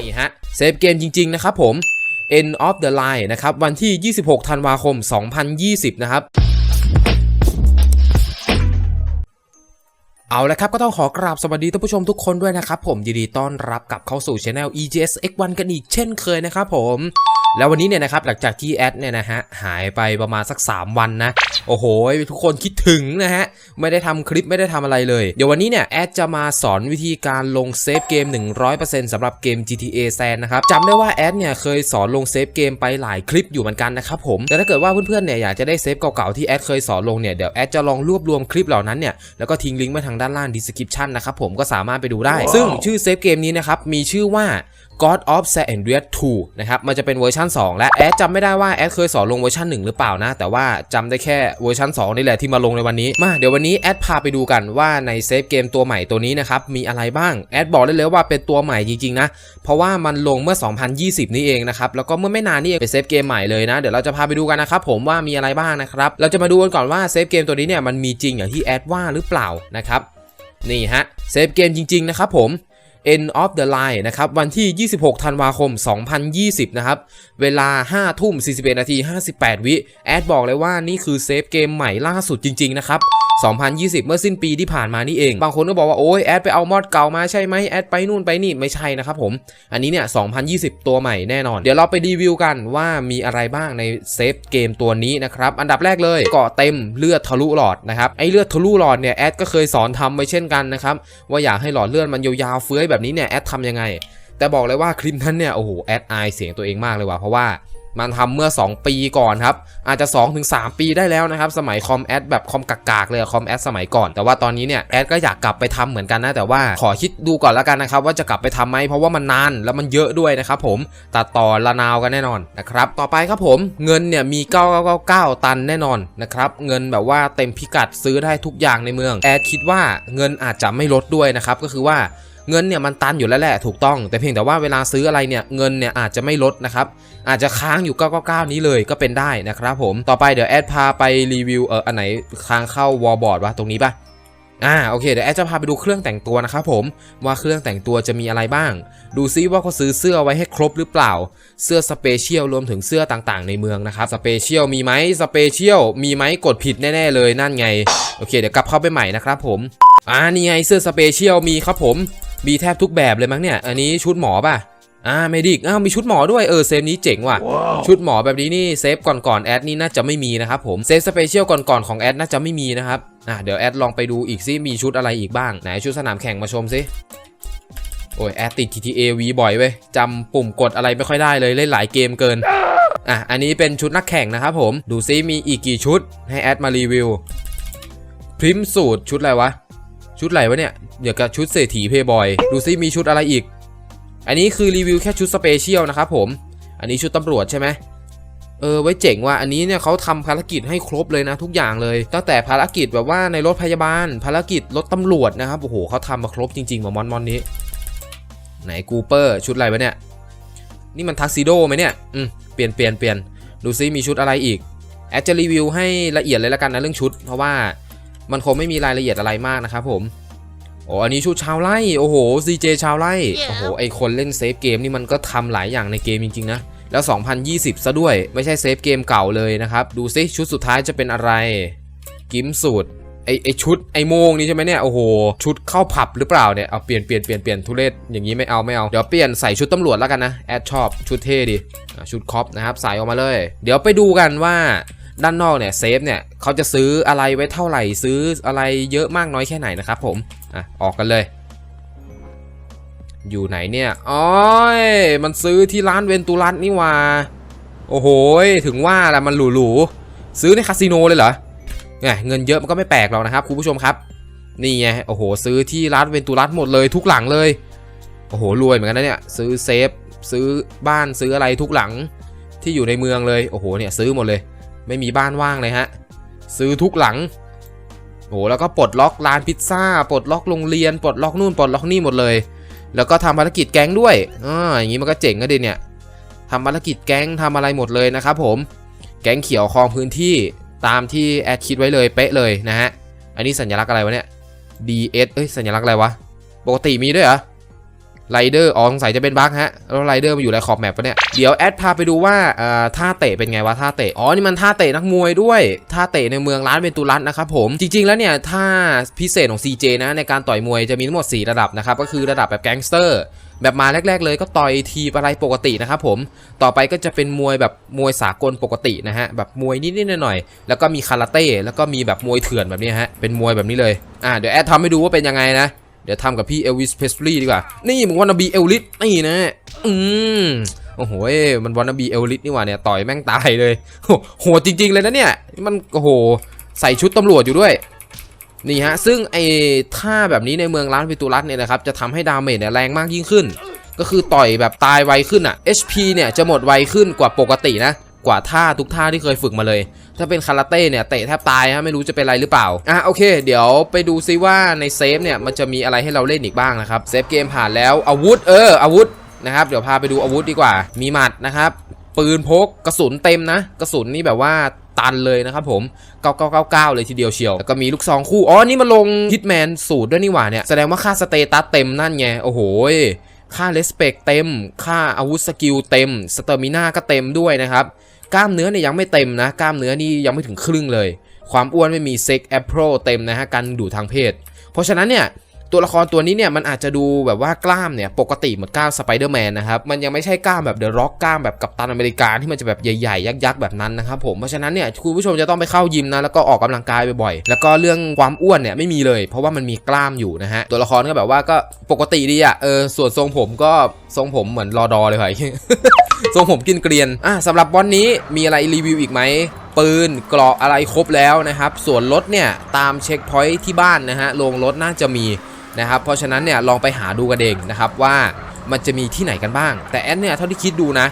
นี่ฮะเซฟเกมจริง ๆ นะครับผม End of the Line นะครับ วันที่ 26 ธันวาคม 2020 นะครับเอาละครับก็ต้องขอกราบสวัสดีท่านผู้ชมทุกคนด้วยนะครับผมยินดีต้อนรับกลับเข้าสู่ช anel EGS X1 กันอีกเช่นเคยนะครับผม แล้ววันนี้เนี่ยนะครับหลังจากที่แอดเนี่ยนะฮะหายไปประมาณสัก 3 วันนะ โอ้โห ทุกคนคิดถึงนะฮะ ไม่ได้ทำคลิปไม่ได้ทำอะไรเลย เดี๋ยววันนี้เนี่ยแอดจะมาสอนวิธีการลงเซฟเกม 100%สำหรับเกม GTA San นะครับจำได้ว่าแอดเนี่ยเคยสอนลงเซฟเกมไปหลายคลิปอยู่เหมือนกันนะครับผมแต่ถ้าเกิดว่าเพื่อนๆเนี่ยอยากจะได้เซฟเก่าๆที่แอดเคยสอนลงเนี่ยเดี๋ยวแอดจะลองรวบรวมคลิปเหล่านั้นเนี่ยแล้วก็ทิ้งลิงก์ไว้ทางด้านล่าง description นะครับผมก็สามารถไปดูได้ ซึ่งชื่อเซฟเกมนี้นะครับมีชื่อว่า God of San Andreas 2 นะครับ มันจะเป็นเวอร์ชัน2 และแอดจำไม่ได้ว่าแอดเคยสอนลงเวอร์ชัน1 หรือเปล่านะ แต่ว่าจำได้แค่เวอร์ชัน2 นี่แหละที่มาลงในวันนี้ มาเดี๋ยววันนี้แอดพาไปดูกันว่าในเซฟเกมตัวใหม่ตัวนี้นะครับ มีอะไรบ้าง แอดบอกได้เลยว่าเป็นตัวใหม่จริงๆนะ เพราะว่ามันลงเมื่อ 2020 นี่เองนะครับ แล้วก็เมื่อไม่นานนี่เองเป็นเซฟเกมใหม่เลยนะ เดี๋ยวเราจะพาไปดูกันนะครับผมว่ามีอะไรบ้างนะครับ เราจะมาดูกันก่อนว่าเซฟเกมตัวนี้เนี่ยมันมีจริงอย่างที่แอดว่าหรือเปล่านะครับนี่ฮะเซฟเกมจริงๆนะครับผม End of the Line นะครับ วันที่ 26 ธันวาคม 2020 นะครับ เวลา 5 ทุ่ม 41 นาที 58 วิ แอดบอกเลยว่านี่คือเซฟเกมใหม่ล่าสุดจริง ๆ นะครับ 2020 เมื่อสิ้นปีที่ผ่านมานี่เอง บางคนก็บอกว่าโอ้ยแอดไปเอามอดเก่ามาใช่ไหมแอดไปนู่นไปนี่ไม่ใช่นะครับผม อันนี้เนี่ย 2020 ตัวใหม่แน่นอน เดี๋ยวเราไปรีวิวกันว่ามีอะไรบ้างในเซฟเกมตัวนี้นะครับ อันดับแรกเลยเกาะเต็มเลือดทะลุหลอดนะครับ ไอเลือดทะลุหลอดเนี่ยแอดก็เคยสอนทำไว้เช่นกันนะครับ ว่าอยากให้หลอดเลือดมันยาวๆเฟื้อยแบบนี้เนี่ยแอดทำยังไง แต่บอกเลยว่าคลิปนั้นเนี่ยโอ้โหแอดอายเสียงตัวเองมากเลยว่ะเพราะว่า มันทำเมื่อ 2 ปีก่อนครับ อาจจะ 2-3 ปีได้แล้วนะครับ สมัยคอมแอดแบบคอมกากๆเลยคอมแอดสมัยก่อน แต่ว่าตอนนี้เนี่ยแอดก็อยากกลับไปทำเหมือนกันนะ แต่ว่าขอคิดดูก่อนแล้วกันนะครับ ว่าจะกลับไปทำไหมเพราะว่ามันนานแล้วมันเยอะด้วยนะครับผมตัดต่อละนาวกันแน่นอนนะครับ ต่อไปครับผมเงินเนี่ยมี9999ตันแน่นอนนะครับเงินแบบว่าเต็มพิกัดซื้อได้ทุกอย่างในเมืองแอดคิดว่าเงินอาจจะไม่ลดด้วยนะครับก็คือว่า เงินเนี่ยมันตันอยู่แล้วแหละถูกต้อง แต่เพียงแต่ว่าเวลาซื้ออะไรเนี่ยเงินเนี่ยอาจจะไม่ลดนะครับอาจจะค้างอยู่ 999 นี้เลยก็เป็นได้นะครับผมต่อไปเดี๋ยวแอดพาไปรีวิวเอออันไหนค้างเข้าวอลบอร์ดวะตรงนี้ปะอ่าโอเคเดี๋ยวแอดจะพาไปดูเครื่องแต่งตัวนะครับผมว่าเครื่องแต่งตัวจะมีอะไรบ้าง ดูซิว่าเขาซื้อเสื้อไว้ให้ครบหรือเปล่า เสื้อสเปเชียลรวมถึงเสื้อต่างๆ ในเมืองนะครับสเปเชียลมีไหมสเปเชียลมีไหมกดผิดแน่ๆเลยนั่นไงโอเคเดี๋ยวกลับเข้าไปใหม่นะครับผม อ่านี่ไงเสื้อสเปเชียลมีครับผม มีแทบทุกแบบเลยมั้งเนี่ย อันนี้ชุดหมอป่ะอ่าเมดิกอ้าวมีชุดหมอด้วยเออเซฟนี้เจ๋งว่ะชุดหมอแบบนี้นี่เซฟก่อนๆแอดนี่น่าจะไม่มีนะครับผมเซฟสเปเชียลก่อนๆของแอดน่าจะไม่มีนะครับอะเดี๋ยวแอดลองไปดูอีกซิมีชุดอะไรอีกบ้างไหนชุดสนามแข่งมาชมซิโอ้ยแอดติด GTA V บ่อยเว้ยจำปุ่มกดอะไรไม่ค่อยได้เลยเล่นหลายเกมเกินอะอันนี้เป็นชุดนักแข่งนะครับผมดูซิมีอีกกี่ชุดให้แอดมารีวิวพริมสูตรชุดอะไรวะ ชุดอะไวะเนี่ยเดี๋ยวกับชุดเศรษฐีเพย์บอย ดูซิมีชุดอะไรอีก อันนี้คือรีวิวแค่ชุดสเปเชียลนะครับผม อันนี้ชุดตำรวจใช่ไหมเออไว้เจ๋งว่าอันนี้เนี่ยเขาทำภารกิจให้ครบเลยนะทุกอย่างเลย ตั้งแต่ภารกิจแบบว่าในรถพยาบาล ภารกิจรถตำรวจนะครับโอ้โหเขาทำมาครบจริงๆมามอนมอนนี้ ไหนกูเปอร์ชุดอะไรวะเนี่ย นี่มันทักซิโดไหมเนี่ยอืมเปลี่ยนเปลี่ยนเปลี่ยนดูซิมีชุดอะไรอีกแอดจะรีวิวให้ละเอียดเลยละกันนะเรื่องชุด เพราะว่า มันคงไม่มีรายละเอียดอะไรมากนะครับผมโอ้อันนี้ชุดชาวไร่โอ้โห CJ ชาวไร่โอ้โหไอคนเล่นเซฟเกมนี่มันก็ทำหลายอย่างในเกมจริงๆนะแล้ว 2020 ซะด้วย ไม่ใช่เซฟเกมเก่าเลยนะครับ ดูซิชุดสุดท้ายจะเป็นอะไร กิมสูตรไอไอชุดไอโมงนี่ใช่ไหมเนี่ย โอ้โห ชุดเข้าผับหรือเปล่าเนี่ย เอาเปลี่ยนเปลี่ยนเปลี่ยนเปลี่ยนทุเรศอย่างนี้ไม่เอาไม่เอา เดี๋ยวเปลี่ยนใส่ชุดตำรวจแล้วกันนะ แอดชอบ ชุดเท่ดิอะชุดคอปนะครับ ใส่ออกมาเลย เดี๋ยวไปดูกันว่า ด้านนอกเนี่ยเซฟเนี่ยเขาจะซื้ออะไรไว้เท่าไหร่ซื้ออะไรเยอะมากน้อยแค่ไหนนะครับผมอะออกกันเลย อยู่ไหนเนี่ยอ๋อยมันซื้อที่ร้านเวนตุรัสนี่ว่าโอ้โหยถึงว่าแหละมันหรูๆซื้อในคาสิโนเลยเหรอไงเงินเยอะมันก็ไม่แปลกหรอกนะครับคุณผู้ชมครับนี่ไงโอ้โหซื้อที่ร้านเวนตุรัสหมดเลยทุกหลังเลยโอ้โหรวยเหมือนกันนะเนี่ยซื้อเซฟซื้อบ้านซื้ออะไรทุกหลังที่อยู่ในเมืองเลยโอ้โหเนี่ยซื้อหมดเลย ไม่มีบ้านว่างเลยฮะ ซื้อทุกหลังโอ้แล้วก็ปลดล็อกร้านพิซซ่า ปลดล็อกโรงเรียน ปลดล็อกนู่น ปลดล็อกนี่หมดเลย แล้วก็ทำภารกิจแก๊งด้วยอ่าอย่างนี้มันก็เจ๋งก็ดีเนี่ยทำภารกิจแก๊งทำอะไรหมดเลยนะครับผม แก๊งเขียวครองพื้นที่ตามที่แอดคิดไว้เลยเป๊ะเลยนะฮะ อันนี้สัญลักษณ์อะไรวะเนี่ย DS เอ้ยสัญลักษณ์อะไรวะ ปกติมีด้วยเหรอ ไรเดอร์อ๋อสงสัยจะเป็นบั๊กฮะ แล้วไรเดอร์มาอยู่ในขอบแมปปะเนี่ย เดี๋ยวแอดพาไปดูว่าอ่อท่าเตะเป็นไงวะท่าเตะ อ๋อ นี่มันท่าเตะนักมวยด้วย ท่าเตะในเมืองร้านเวนตูรัสนะครับผม จริง ๆ แล้วเนี่ยท่าพิเศษของ CJ นะในการต่อยมวยจะมีทั้งหมด 4 ระดับนะครับ ก็คือระดับแบบแก๊งสเตอร์ แบบมาแรก ๆ เลยก็ต่อยทีอะไรปกตินะครับผม ต่อไปก็จะเป็นมวยแบบมวยสากลปกตินะฮะ แบบมวยนิดๆหน่อยๆ แล้วก็มีคาราเต้ แล้วก็มีแบบมวยเถื่อนแบบนี้ฮะ เป็นมวยแบบนี้เลย อ่า เดี๋ยวแอดทำให้ดูว่าเป็นยังไงนะ เดี๋ยวทำกับพี่เอลวิสเพสลีย์ดีกว่า นี่มึงวานาบีเอลลิสนี่นะ อืมโอ้โห มันวานาบีเอลลิสนี่หว่าเนี่ย ต่อยแม่งตายเลยโหโหดจริง ๆ เลยนะเนี่ย มันโอ้โห ใส่ชุดตำรวจอยู่ด้วย นี่ฮะ ซึ่งไอ้ท่าแบบนี้ในเมืองร้านวิตูรัสเนี่ยนะครับ จะทำให้ดาเมจเนี่ยแรงมากยิ่งขึ้น ก็คือต่อยแบบตายไวขึ้นอะ HP เนี่ยจะหมดไวขึ้นกว่าปกตินะ กว่าท่าทุกท่าที่เคยฝึกมาเลย ถ้าเป็นคาราเต้เนี่ยเตะแทบตายฮะไม่รู้จะเป็นไรหรือเปล่าอะโอเค เดี๋ยวไปดูซิว่าในเซฟเนี่ยมันจะมีอะไรให้เราเล่นอีกบ้างนะครับเซฟเกมผ่านแล้วอาวุธเอออาวุธนะครับเดี๋ยวพาไปดูอาวุธดีกว่า มีหมัดนะครับปืนพกกระสุนเต็มนะ กระสุนนี่แบบว่าตันเลยนะครับผม 9999 เลยทีเดียวเชียว แล้วก็มีลูกซองคู่ อ๋อ นี่มาลงฮิตแมนสูตรด้วยนี่หว่าเนี่ย แสดงว่าค่าสเตตัสเต็มนั่นไง โอ้โห ค่าเลสเปกเต็ม ค่าอาวุธสกิลเต็ม สเตอร์มิน่าก็เต็มด้วยนะครับ กล้ามเนื้อเนี่ยยังไม่เต็มนะ กล้ามเนื้อนี่ยังไม่ถึงครึ่งเลย ความอ้วนไม่มีเซ็กแอปโรเต็มนะฮะ การดูทางเพศ เพราะฉะนั้นเนี่ย ตัวละครตัวนี้เนี่ยมันอาจจะดูแบบว่ากล้ามเนี่ยปกติเหมือนกล้ามสไปเดอร์แมนนะครับมันยังไม่ใช่กล้ามแบบเดอะร็อกกล้ามแบบกัปตันอเมริกาที่มันจะแบบใหญ่ๆ ยักษ์ๆแบบนั้นนะครับผมเพราะฉะนั้นเนี่ยคุณผู้ชมจะต้องไปเข้ายิมนะแล้วก็ออกกำลังกายบ่อยๆแล้วก็เรื่องความอ้วนเนี่ยไม่มีเลย เพราะว่ามันมีกล้ามอยู่นะฮะตัวละครก็แบบว่าก็ปกติดีอะเออส่วนทรงผมก็ทรงผมเหมือนรอดอเลยค่ทรงผมกินเกรียนอะสำหรับบอลนี้มีอะไรรีวิวอีกไหมปืนเกราะอะไรครบแล้วนะครับ ส่วนรถเนี่ยตามเช็คพอยท์ที่บ้านนะฮะโรงรถน่าจะมี นะครับเพราะฉะนั้นเนี่ยลองไปหาดูกันเองนะครับว่ามันจะมีที่ไหนกันบ้าง แต่แอดเนี่ยเท่าที่คิดดูนะ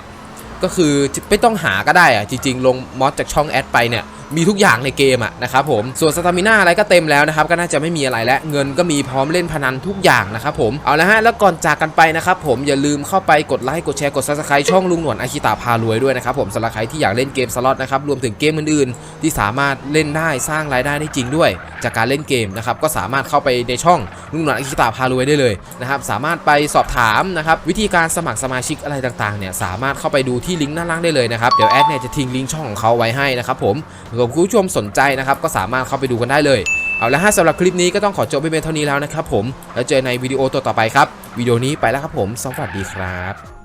ก็คือไม่ต้องหาก็ได้อะจริงๆ ลงมอดจากช่องแอดไปเนี่ย มีทุกอย่างในเกมอะนะครับผมส่วนสตามิน่าอะไรก็เต็มแล้วนะครับก็น่าจะไม่มีอะไรแล้วเงินก็มีพร้อมเล่นพนันทุกอย่างนะครับผมเอาละฮะแล้วก่อนจากกันไปนะครับผมอย่าลืมเข้าไปกดไลค์กดแชร์กด subscribe ช่องลุงหนวดอาคิตาพารวยด้วยนะครับผมสำหรับใครที่อยากเล่นเกมสล็อตนะครับรวมถึงเกมอื่นๆ ที่สามารถเล่นได้สร้างรายได้ได้จริงด้วย จากการเล่นเกมนะครับก็สามารถเข้าไปในช่องลุงหนวดอาคิตาพารวยได้เลยนะครับสามารถไปสอบถามนะครับวิธีการสมัครสมาชิกอะไรต่างๆเนี่ยสามารถเข้าไปดูที่ลิงก์ด้านล่างได้เลยนะครับเดี๋ยวแอดเนี่ยจะทิ้งลิงก์ช่องของเขาไว้ให้นะครับผมผื่อคุณผู้ชมสนใจนะครับก็สามารถเข้าไปดูกันได้เลยเอาละฮะสำหรับคลิปนี้ก็ต้องขอจบไปเป็นเท่านี้แล้วนะครับผมแล้วเจอในวิดีโอตัวต่อไปครับวิดีโอนี้ไปแล้วครับผม สวัสดีครับ